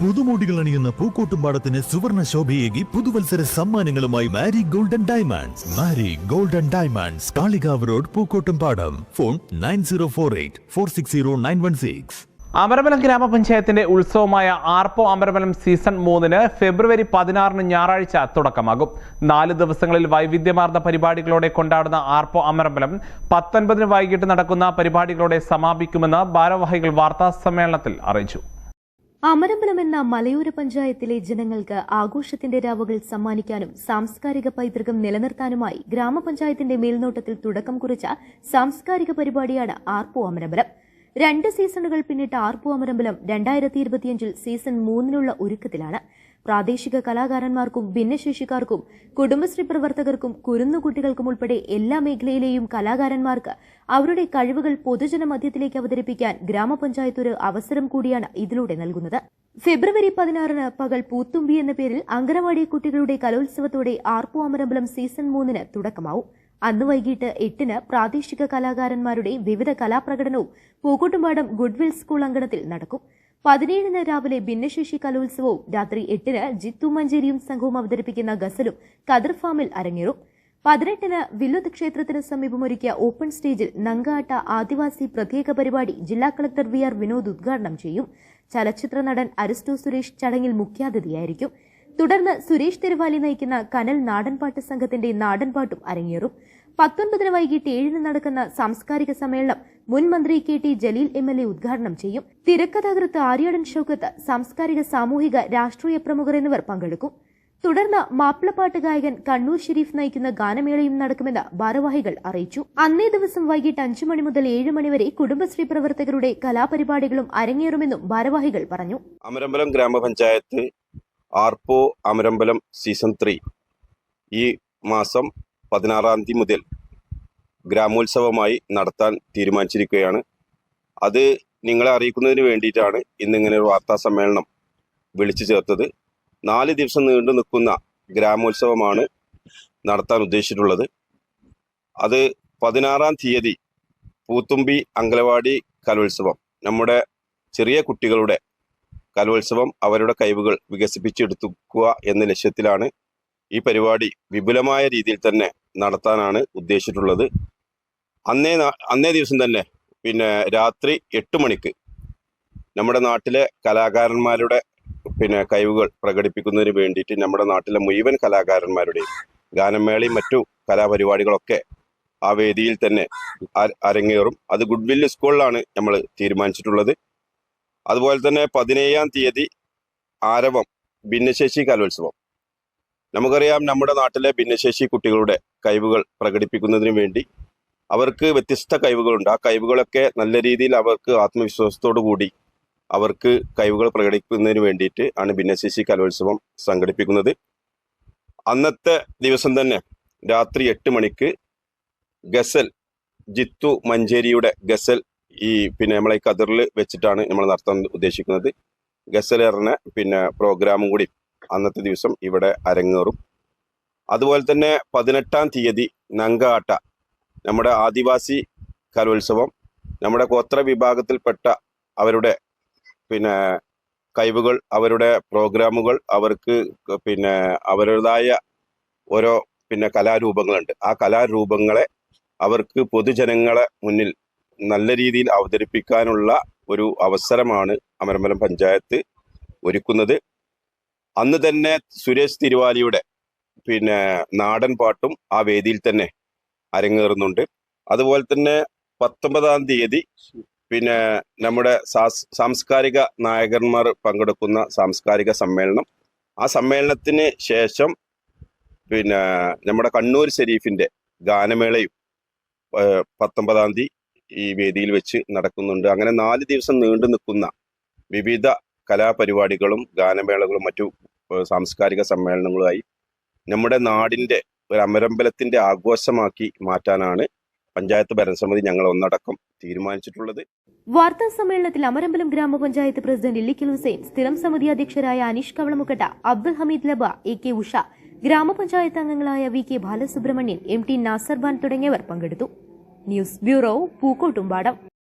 പുതുമോടികൾ അണിയുന്ന പൂക്കോട്ടുംപാടത്തിന് സുവർണ ശോഭയേകി പുതുവത്സര സമ്മാനങ്ങളുമായി Mari golden diamonds. Mari golden diamonds. Kalikavu road Pookkottumpadam. Phone nine zero four eight four six zero nine one six. Amarambalam ഗ്രാമപഞ്ചായത്തിന്റെ ഉത്സവമായ ആർപ്പോ Amarambalam season മൂന്നിന് ഫെബ്രുവരി പതിനാറിന് ഞായറാഴ്ച തുടക്കമാകും. നാല് ദിവസങ്ങളിൽ വൈവിധ്യമാർന്ന പരിപാടികളോടെ കൊണ്ടാടുന്ന ആർപ്പോ അമരബലം പത്തൊൻപതിന് വൈകിട്ട് നടക്കുന്ന പരിപാടികളോടെ സമാപിക്കുമെന്ന് ഭാരവാഹികൾ വാർത്താ സമ്മേളനത്തിൽ അറിയിച്ചു. അമരമ്പലം എന്ന മലയോര പഞ്ചായത്തിലെ ജനങ്ങൾക്ക് ആഘോഷത്തിന്റെ രാവുകൾ സമ്മാനിക്കാനും സാംസ്കാരിക പൈതൃകം നിലനിർത്താനുമായി ഗ്രാമപഞ്ചായത്തിന്റെ മേൽനോട്ടത്തിൽ തുടക്കം കുറിച്ച സാംസ്കാരിക പരിപാടിയാണ് ആർപ്പോ അമരമ്പലം. രണ്ട് സീസണുകൾ പിന്നിട്ട ആർപ്പോ അമരമ്പലം രണ്ടായിരത്തി ഇരുപത്തിയഞ്ചിൽ സീസൺ മൂന്നിനുള്ള ഒരുക്കത്തിലാണ്. പ്രാദേശിക കലാകാരന്മാർക്കും ഭിന്നശേഷിക്കാർക്കും കുടുംബശ്രീ പ്രവർത്തകർക്കും കുരുന്നുകുട്ടികൾക്കും ഉൾപ്പെടെ എല്ലാ മേഖലയിലെയും കലാകാരന്മാർക്ക് അവരുടെ കഴിവുകൾ പൊതുജനമധ്യത്തിലേക്ക് അവതരിപ്പിക്കാൻ ഗ്രാമപഞ്ചായത്ത് ഒരു അവസരം കൂടിയാണ് ഇതിലൂടെ നൽകുന്നത്. ഫെബ്രുവരി പതിനാറിന് പകൽ പൂത്തുമ്പി എന്ന പേരിൽ അങ്കനവാടി കുട്ടികളുടെ കലോത്സവത്തോടെ ആർപ്പു അമരമ്പലം സീസൺ മൂന്നിന് തുടക്കമാവും. അന്ന് വൈകിട്ട് എട്ടിന് പ്രാദേശിക കലാകാരന്മാരുടെ വിവിധ കലാപ്രകടനവും പൂക്കോട്ടുംപാടം ഗുഡ്വിൽ സ്കൂൾ അങ്കണത്തിൽ നടക്കും. പതിനേഴിന് രാവിലെ ഭിന്നശേഷി കലോത്സവവും രാത്രി എട്ടിന് ജിത്തു മഞ്ചേരിയും സംഘവും അവതരിപ്പിക്കുന്ന ഗസലും കദർ ഫാമിൽ അരങ്ങേറും. പതിനെട്ടിന് വില്ലുത് ക്ഷേത്രത്തിന് സമീപമൊരുക്കിയ ഓപ്പൺ സ്റ്റേജിൽ നങ്കാട്ട ആദിവാസി പ്രത്യേക പരിപാടി ജില്ലാ കളക്ടർ വി ആർ വിനോദ് ഉദ്ഘാടനം ചെയ്യും. ചലച്ചിത്ര നടൻ അരിസ്റ്റോ സുരേഷ് ചടങ്ങിൽ മുഖ്യാതിഥിയായിരിക്കും. തുടർന്ന് സുരേഷ് തിരുവാലി നയിക്കുന്ന കനൽ നാടൻപാട്ട് സംഘത്തിന്റെ നാടൻപാട്ടും അരങ്ങേറും. പത്തൊൻപതിന് വൈകിട്ട് ഏഴിന് നടക്കുന്ന സാംസ്കാരിക സമ്മേളനം മുൻ മന്ത്രി K T Jaleel M L A ഉദ്ഘാടനം ചെയ്യും. തിരക്കഥാകൃത്ത് ആര്യടൻ ഷൌക്കത്ത് സാംസ്കാരിക സാമൂഹിക രാഷ്ട്രീയ പ്രമുഖർ എന്നിവർ പങ്കെടുക്കും. തുടർന്ന് മാപ്പിളപ്പാട്ട് ഗായകൻ കണ്ണൂർ ഷെരീഫ് നയിക്കുന്ന ഗാനമേളയും നടക്കുമെന്ന് ഭാരവാഹികൾ അറിയിച്ചു. അന്നേ ദിവസം വൈകിട്ട് അഞ്ചു മണി മുതൽ ഏഴ് മണിവരെ കുടുംബശ്രീ പ്രവർത്തകരുടെ കലാപരിപാടികളും അരങ്ങേറുമെന്നും ഭാരവാഹികൾ പറഞ്ഞു. അമരമ്പലം ഗ്രാമപഞ്ചായത്ത് ആർപ്പോ അമരമ്പലം സീസൺ ത്രീ ഈ മാസം പതിനാറാം തീയതി മുതൽ ഗ്രാമോത്സവമായി നടത്താൻ തീരുമാനിച്ചിരിക്കുകയാണ്. അത് നിങ്ങളെ അറിയിക്കുന്നതിന് വേണ്ടിയിട്ടാണ് ഇന്നിങ്ങനെ ഒരു വാർത്താ സമ്മേളനം വിളിച്ചു ചേർത്തത്. നാല് ദിവസം നീണ്ടു നിൽക്കുന്ന ഗ്രാമോത്സവമാണ് നടത്താൻ ഉദ്ദേശിച്ചിട്ടുള്ളത്. അത് പതിനാറാം തീയതി പൂത്തുമ്പി അങ്കലവാടി കലോത്സവം നമ്മുടെ ചെറിയ കുട്ടികളുടെ കലോത്സവം അവരുടെ കഴിവുകൾ വികസിപ്പിച്ചെടുക്കുക എന്ന ലക്ഷ്യത്തിലാണ് ഈ പരിപാടി വിപുലമായ രീതിയിൽ തന്നെ നടത്താനാണ് ഉദ്ദേശിച്ചിട്ടുള്ളത്. അന്നേ അന്നേ ദിവസം തന്നെ പിന്നെ രാത്രി എട്ട് മണിക്ക് നമ്മുടെ നാട്ടിലെ കലാകാരന്മാരുടെ പിന്നെ കഴിവുകൾ പ്രകടിപ്പിക്കുന്നതിന് വേണ്ടിയിട്ട് നമ്മുടെ നാട്ടിലെ മുഴുവൻ കലാകാരന്മാരുടെയും ഗാനമേളയും മറ്റു കലാപരിപാടികളൊക്കെ ആ വേദിയിൽ തന്നെ അരങ്ങേറും. അത് ഗുഡ്വില്ല് സ്കൂളിലാണ് നമ്മൾ തീരുമാനിച്ചിട്ടുള്ളത്. അതുപോലെ തന്നെ പതിനേഴാം തീയതി ആരവം ഭിന്നശേഷി കലോത്സവം. നമുക്കറിയാം നമ്മുടെ നാട്ടിലെ ഭിന്നശേഷി കുട്ടികളുടെ കഴിവുകൾ പ്രകടിപ്പിക്കുന്നതിന് വേണ്ടി അവർക്ക് വ്യത്യസ്ത കഴിവുകളുണ്ട്. ആ കഴിവുകളൊക്കെ നല്ല രീതിയിൽ അവർക്ക് ആത്മവിശ്വാസത്തോടു കൂടി അവർക്ക് കഴിവുകൾ പ്രകടിപ്പിക്കുന്നതിന് വേണ്ടിയിട്ട് ആണ് ഭിന്നശേഷി കലോത്സവം സംഘടിപ്പിക്കുന്നത്. അന്നത്തെ ദിവസം തന്നെ രാത്രി എട്ട് മണിക്ക് ഗസൽ ജിത്തു മഞ്ചേരിയുടെ ഗസൽ ഈ പിന്നെ നമ്മളെ ഈ കതിറിൽ വെച്ചിട്ടാണ് നമ്മൾ നടത്താൻ ഉദ്ദേശിക്കുന്നത്. ഗസൽ പിന്നെ പ്രോഗ്രാമും കൂടി അന്നത്തെ ദിവസം ഇവിടെ അരങ്ങേറും. അതുപോലെ തന്നെ പതിനെട്ടാം തീയതി നങ്കാട്ട നമ്മുടെ ആദിവാസി കലോത്സവം നമ്മുടെ ഗോത്ര വിഭാഗത്തിൽപ്പെട്ട അവരുടെ പിന്നെ കഴിവുകൾ അവരുടെ പ്രോഗ്രാമുകൾ അവർക്ക് പിന്നെ അവരുടേതായ ഓരോ പിന്നെ കലാരൂപങ്ങളുണ്ട്. ആ കലാരൂപങ്ങളെ അവർക്ക് പൊതുജനങ്ങളെ മുന്നിൽ നല്ല രീതിയിൽ അവതരിപ്പിക്കാനുള്ള ഒരു അവസരമാണ് അമരമ്പലം പഞ്ചായത്ത് ഒരുക്കുന്നത്. അന്ന് തന്നെ സുരേഷ് തിരുവാലിയുടെ പിന്നെ നാടൻ പാട്ടും ആ വേദിയിൽ തന്നെ അരങ്ങേറുന്നുണ്ട്. അതുപോലെ തന്നെ പത്തൊമ്പതാം തീയതി പിന്നെ നമ്മുടെ സാംസ്കാരിക നായകന്മാർ പങ്കെടുക്കുന്ന സാംസ്കാരിക സമ്മേളനം. ആ സമ്മേളനത്തിന് ശേഷം പിന്നെ നമ്മുടെ കണ്ണൂർ ഷെരീഫിന്റെ ഗാനമേളയും പത്തൊമ്പതാം തീയതി ഈ വേദിയിൽ വെച്ച് നടക്കുന്നുണ്ട്. അങ്ങനെ നാല് ദിവസം നീണ്ടു നിൽക്കുന്ന വിവിധ കലാപരിപാടികളും ഗാനമേളകളും മറ്റു സാംസ്കാരിക സമ്മേളനങ്ങളുമായി നമ്മുടെ നാടിന്റെ ഒരു അമരമ്പലത്തിന്റെ ആഘോഷമാക്കി മാറ്റാനാണ് പഞ്ചായത്ത് ഭരണസമിതി ഞങ്ങൾ ഒന്നടക്കം തീരുമാനിച്ചിട്ടുള്ളത്. വാർത്താ സമ്മേളനത്തിൽ അമരമ്പലം ഗ്രാമപഞ്ചായത്ത് പ്രസിഡന്റ് ഇല്ലിക്കൽ ഹുസൈൻ സ്ഥിരം സമിതി അധ്യക്ഷരായ അനീഷ് കവളമുക്കട്ട അബ്ദുൽ ഹമീദ് ലബ എ കെ ഉഷ ഗ്രാമപഞ്ചായത്ത് അംഗങ്ങളായ V K Balasubramanian M T Nasarban തുടങ്ങിയവർ പങ്കെടുത്തു. News bureau Pookkottumpadam.